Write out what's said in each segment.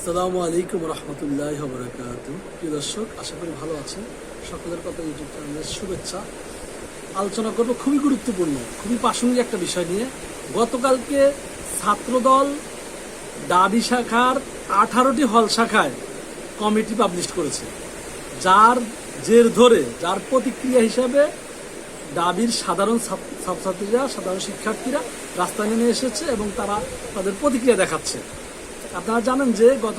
আসসালামু আলাইকুম রহমতুল্লাহ বরকাত প্রিয় দর্শক, আশা করি ভালো আছেন। সকলের কথা ইউটিউব চ্যানেলের শুভেচ্ছা। আলোচনা করব খুবই গুরুত্বপূর্ণ, খুবই প্রাসঙ্গিক একটা বিষয় নিয়ে। গতকালকে ছাত্রদল দাবি শাখার আঠারোটি হল শাখায় কমিটি পাবলিশ করেছে। যার জের ধরে, যার প্রতিক্রিয়া হিসাবে দাবির সাধারণ ছাত্রছাত্রীরা, সাধারণ শিক্ষার্থীরা রাস্তায় নেমে এসেছে এবং তারা তাদের প্রতিক্রিয়া দেখাচ্ছে। আপনারা জানেন যে গত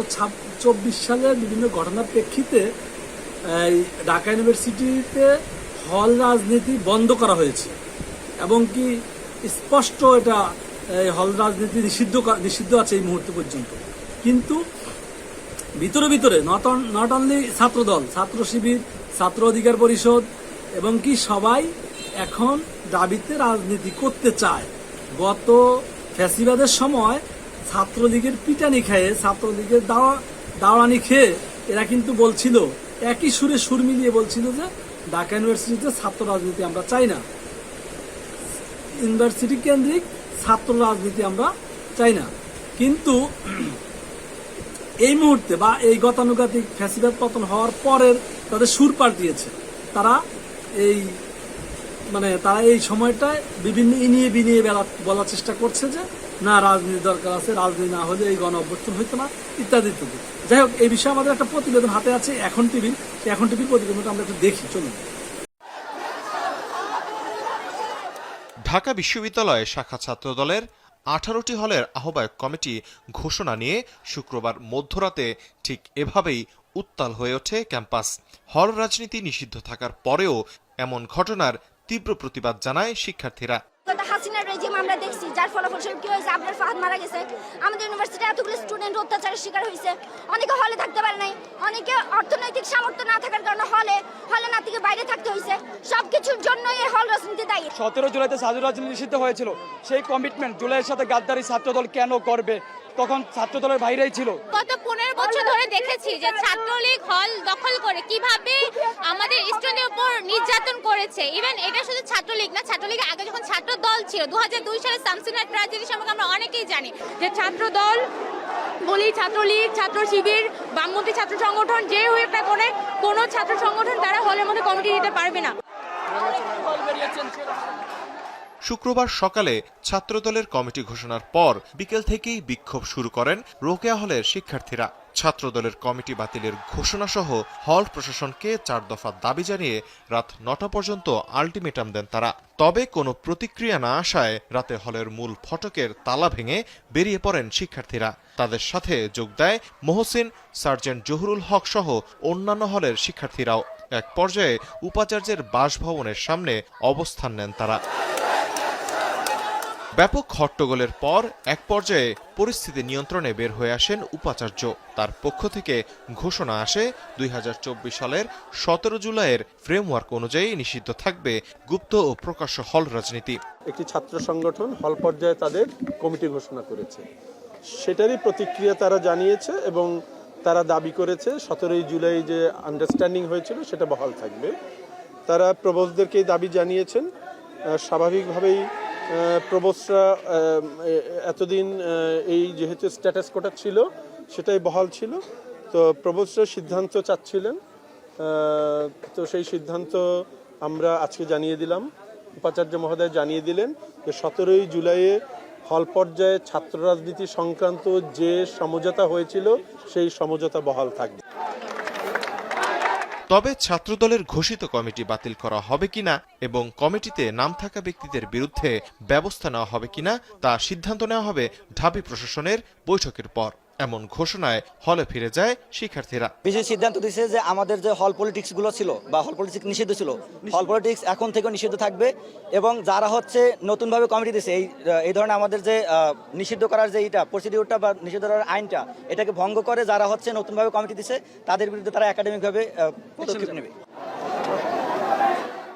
চব্বিশ সালের বিভিন্ন ঘটনার প্রেক্ষিতে, এই ঢাকা ইউনিভার্সিটিতে হল রাজনীতি বন্ধ করা হয়েছে। এবং কি স্পষ্ট এটা হল রাজনীতি নিষিদ্ধ নিষিদ্ধ আছে এই মুহূর্ত পর্যন্ত। কিন্তু ভিতরে ভিতরে নট নট অনলি ছাত্রদল, ছাত্র শিবির, ছাত্র অধিকার পরিষদ, এবং কি সবাই এখন দাবিতে রাজনীতি করতে চায়। গত ফ্যাসিবাদের সময় ছাত্রলীগের পিটানি খেয়ে, ছাত্রলীগের দাওয়া, দাওয়ানি খেয়ে এরা কিন্তু বলছিল, একই সুরে সুর মিলিয়ে বলছিল যে ঢাকা ইউনিভার্সিটিতে ছাত্র রাজনীতি আমরা চাই না। ইউনিভার্সিটি কেন্দ্রিক ছাত্র রাজনীতি আমরা চাই না। কিন্তু এই মুহূর্তে বা এই গতানুগতিক ফ্যাসিবাদ পতন হওয়ার পরের তাদের সুর পাল্টিয়েছে তারা এই মানে তারা এই সময়টায় বিভিন্ন ইনিয়ে বিনিয়ে বেলা বলার চেষ্টা করছে যে না রাজনীতি দরকার আছে, রাজনীতি না হলে এই গণ অভ্যর্থন হইতো না, ইত্যাদি ইত্যাদি। যাই হোক, এই বিষয়ে আমাদের একটা প্রতিবেদন হাতে আছে, এখন টিভি এখন টিভির প্রতিবেদনটা আমরা একটু দেখি, চলুন। ঢাকা বিশ্ববিদ্যালয়ে শাখা ছাত্রদলের আঠারোটি হলের আহ্বায়ক কমিটি ঘোষণা নিয়ে শুক্রবার মধ্যরাতে ঠিক এভাবেই উত্তাল হয়ে ওঠে ক্যাম্পাস। হল রাজনীতি নিষিদ্ধ থাকার পরেও এমন ঘটনার তীব্র প্রতিবাদ জানায় শিক্ষার্থীরা। হাসিনার রেজিম আমরা দেখছি যার ফলাফল স্বরূপ কি হয়েছে? আপনার ফাহাদ মারা গেছে। আমাদের ইউনিভার্সিটি এতগুলো স্টুডেন্ট অত্যাচারের শিকার হয়েছে। অনেকে হলে থাকতে পারে নাই। অনেকে অর্থনৈতিক সামর্থ্য না থাকার কারণে হলে হলে না থেকে বাইরে থাকতে হয়েছে। সবকিছুর জন্যই এই হল রাজনীতি দায়ী। সতেরো জুলাইতে সাজু রাজনীতি নিষিদ্ধ হয়েছিল। সেই কমিটমেন্ট জুলাইয়ের সাথে গাদ্দারি ছাত্রদল কেন করবে? তখন ছাত্রদলের বাইরেই ছিল। গত পনেরো বছর ধরে দেখেছি যে ছাত্রলীগ হল দখল করে কীভাবে আমাদের স্টুডেন্টের উপর নির্যাতন করেছে। ইভেন এটা শুধু ছাত্রলীগ না ছাত্রলীগ আগে যখন ছাত্র দল ছিল। দু সালে শামসুনার ট্রাজেডি সম্পর্কে আমরা অনেকেই জানি যে ছাত্র দল বলি ছাত্রলীগ, ছাত্র শিবির, বামপন্থী ছাত্র সংগঠন, যে হয়ে একটা করে কোনো ছাত্র সংগঠন তারা হলের মধ্যে কমিটি দিতে পারবে না। শুক্রবার সকালে ছাত্রদলের কমিটি ঘোষণার পর বিকেল থেকেই বিক্ষোভ শুরু করেন রোকেয়া হলের শিক্ষার্থীরা। ছাত্রদলের কমিটি বাতিলের ঘোষণা সহ হল প্রশাসনকে চার দফা দাবি জানিয়ে রাত নটা পর্যন্ত আলটিমেটাম দেন তারা। তবে কোনো প্রতিক্রিয়া না আসায় রাতে হলের মূল ফটকের তালা ভেঙে বেরিয়ে পড়েন শিক্ষার্থীরা। তাদের সাথে যোগ দেয় মহসিন, সার্জেন্ট জহুরুল হক সহ অন্যান্য হলের শিক্ষার্থীরাও। এক পর্যায়ে উপাচার্যের বাসভবনের সামনে অবস্থান নেন তারা। ব্যাপক হট্টগোলের পর এক পর্যায়ে পরিস্থিতি নিয়ন্ত্রণে বের হয়ে আসেন উপাচার্য। তার পক্ষ থেকে ঘোষণা আসে, দুই হাজার চব্বিশ সালের সতেরো জুলাইয়ের ফ্রেমওয়ার্ক অনুযায়ী নিষিদ্ধ থাকবে গুপ্ত ও প্রকাশ্য হল রাজনীতি। একটি ছাত্র সংগঠন হল পর্যায়ে তাদের কমিটি ঘোষণা করেছে। সেটারই প্রতিক্রিয়া তারা জানিয়েছে এবং তারা দাবি করেছে সতেরোই জুলাই যে আন্ডারস্ট্যান্ডিং হয়েছিল সেটা বহাল থাকবে। তারা প্রবোসদেরকেই দাবি জানিয়েছেন। স্বাভাবিকভাবেই প্রবোসরা এতদিন এই যেহেতু স্ট্যাটাস কোটা ছিল, সেটাই বহাল ছিল। তো প্রবোসরা সিদ্ধান্ত চাচ্ছিলেন। তো সেই সিদ্ধান্ত আমরা আজকে জানিয়ে দিলাম। উপাচার্য মহোদয় জানিয়ে দিলেন যে সতেরোই জুলাইয়ে হল পর্যায়ে ছাত্র রাজনীতি সংক্রান্ত যে সমঝোতা হয়েছিল, সেই সমঝোতা বহাল থাকবে। তবে ছাত্রদলের ঘোষিত কমিটি বাতিল করা হবে কিনা এবং কমিটিতে নাম থাকা ব্যক্তিদের বিরুদ্ধে ব্যবস্থা নেওয়া হবে কিনা তা সিদ্ধান্ত নেওয়া হবে ঢাবি প্রশাসনের বৈঠকের পর। এমন ঘোষণায় হলে ফিরে যায় শিক্ষার্থীরা। বিশেষ সিদ্ধান্ত দিয়েছে যে আমাদের যে হল পলিটিক্সগুলো ছিল বা হল পলিটিক্স নিষিদ্ধ ছিল হল পলিটিক্স এখন থেকে নিষিদ্ধ থাকবে এবং যারা হচ্ছে নতুনভাবে কমিটি দিয়েছে এই এই ধরনের আমাদের যে নিষিদ্ধ করার যে এটা প্রসিডিউরটা বা নিষিদ্ধ করার আইনটা, এটাকে ভঙ্গ করে যারা হচ্ছে নতুনভাবে কমিটি দিছে, তাদের বিরুদ্ধে তারা একাডেমিকভাবে পদক্ষেপ নেবে।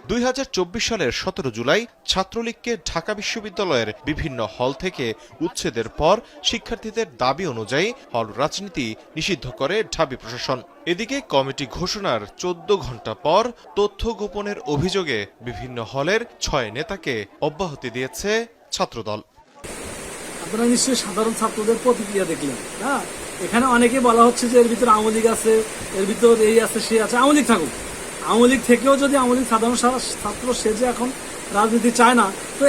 দুই হাজার চব্বিশ সালের সতেরো জুলাই ছাত্রলীগকে ঢাকা বিশ্ববিদ্যালয়ের বিভিন্ন হল থেকে উচ্ছেদের পর শিক্ষার্থীদের দাবি অনুযায়ী হল রাজনীতি নিষিদ্ধ করে ঢাবি প্রশাসন। এদিকে কমিটি ঘোষণার চোদ্দ ঘণ্টা পর তথ্য গোপনের অভিযোগে বিভিন্ন হলের ছয় নেতাকে অব্যাহতি দিয়েছে ছাত্রদল। আপনারা নিশ্চয়ই সাধারণ ছাত্রদের প্রতিক্রিয়া দেখলেন হ্যাঁ এখানে অনেকে বলা হচ্ছে যে এর ভিতরে আওয়ামী লীগ আছে, এর ভিতর এই আছে, সে আছে। আওয়ামী লীগ থাকুক। আওয়ামী লীগ থেকেও যদি আওয়ামী লীগ সাধারণ ছাত্র সেজে এখন রাজনীতি চায় না, তো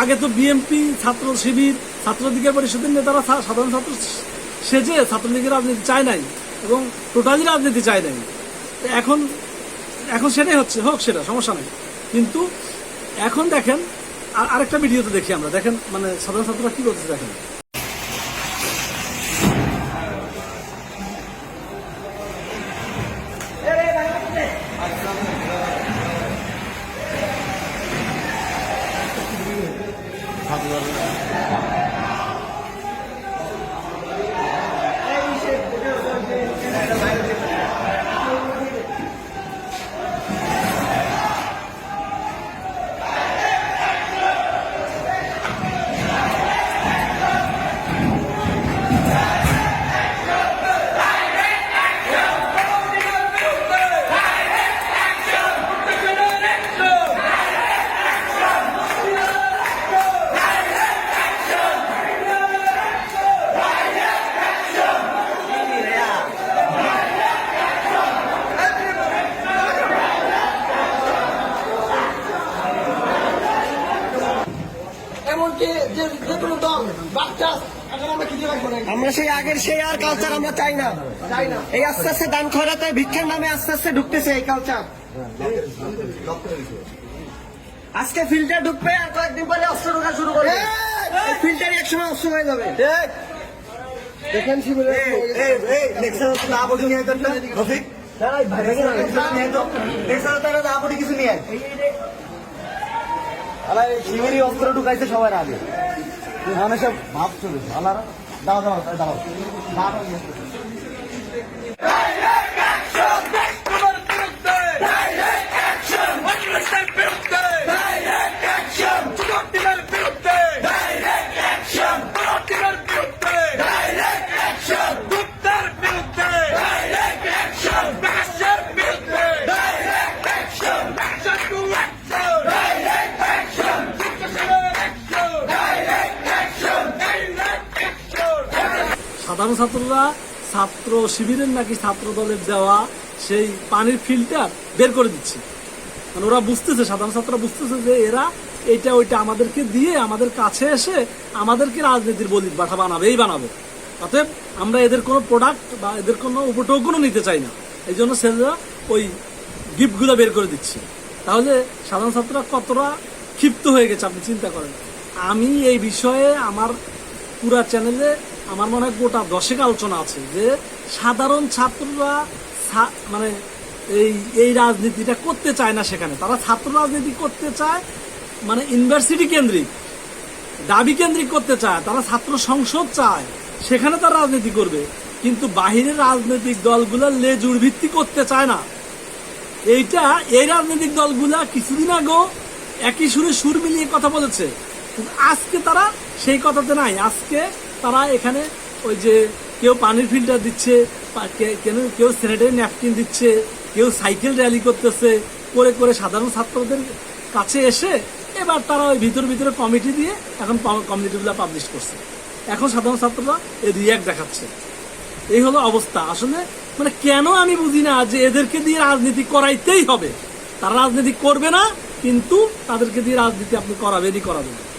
আগে তো বিএনপি ছাত্র শিবির ছাত্রলীগের পরিষদের নেতারা সাধারণ ছাত্র সেজে ছাত্রলীগের রাজনীতি চায় নাই এবং টোটালি রাজনীতি চায় নাই। এখন এখন সেটাই হচ্ছে, হোক সেটা, সমস্যা নেই। কিন্তু এখন দেখেন, আর আরেকটা ভিডিওতে দেখি আমরা। দেখেন মানে সাধারণ ছাত্ররা কি করতেছে দেখেন। আমরা কিছু সেই আগের সেই আর কালচার আমরা চাই না। এই আস্তে আস্তে দান খয়রাতে ভিক্ষার নামে আস্তে আস্তে ঢুকতেছে এই কালচার আজকে ফিল্টার ঢুকবে আর কয়েকদিন পরে অস্ত্র ঢোকা শুরু করবে। ফিল্টার একসময় অস্ত্র হয়ে যাবে। দেখেন রফিক কিছু নিয়ে আলা শিবিরই অস্ত্র ঢুকাইছে সবার আগে। মানে সব ভাব চলে আলারা দাও দাও দাও দাও ছাত্ররা ছাত্র শিবিরের নাকি ছাত্র দলের দেওয়া সেই পানির ফিল্টার বের করে দিচ্ছে। মানে ওরা বুঝতেছে, সাধারণ ছাত্ররা বুঝতেছে যে এরা এটা ওইটা আমাদেরকে দিয়ে আমাদের কাছে এসে আমাদেরকে রাজনীতির বলির বাঠা বানাবে, এই বানাবে। অতএব আমরা এদের কোনো প্রোডাক্ট বা এদের কোনো উপটোকনও নিতে চাই না। এই জন্য ছেলেরা ওই গিফটগুলো বের করে দিচ্ছে। তাহলে সাধারণ ছাত্ররা কতটা ক্ষিপ্ত হয়ে গেছে, আপনি চিন্তা করেন। আমি এই বিষয়ে আমার পুরা চ্যানেলে আমার মনে হয় গোটা দশেক আলোচনা আছে যে সাধারণ ছাত্ররা মানে এই এই রাজনীতিটা করতে চায় না সেখানে। তারা ছাত্র রাজনীতি করতে চায় মানে ইউনিভার্সিটি কেন্দ্রিক, দাবি কেন্দ্রিক করতে চায়, তারা ছাত্র সংসদ চায়, সেখানে তারা রাজনীতি করবে। কিন্তু বাহিরের রাজনৈতিক দলগুলো লেজুর ভিত্তি করতে চায় না। এইটা, এই রাজনৈতিক দলগুলা কিছুদিন আগেও একই সুরে সুর মিলিয়ে কথা বলেছে। কিন্তু আজকে তারা সেই কথাতে নাই। আজকে তারা এখানে ওই যে কেউ পানির ফিল্টার দিচ্ছে কেন- কেউ স্যানিটারি ন্যাপকিন দিচ্ছে, কেউ সাইকেল র্যালি করতেছে, করে করে সাধারণ ছাত্রদের কাছে এসে এবার তারা ওই ভিতর ভিতরে কমিটি দিয়ে এখন কমিটিগুলো পাবলিশ করছে। এখন সাধারণ ছাত্ররা এই রিয়াক্ট দেখাচ্ছে। এই হলো অবস্থা। আসলে মানে কেন আমি বুঝি না যে এদেরকে দিয়ে রাজনীতি করাইতেই হবে? তারা রাজনীতি করবে না, কিন্তু তাদেরকে দিয়ে রাজনীতি আপনি করাবেনই করাবেন।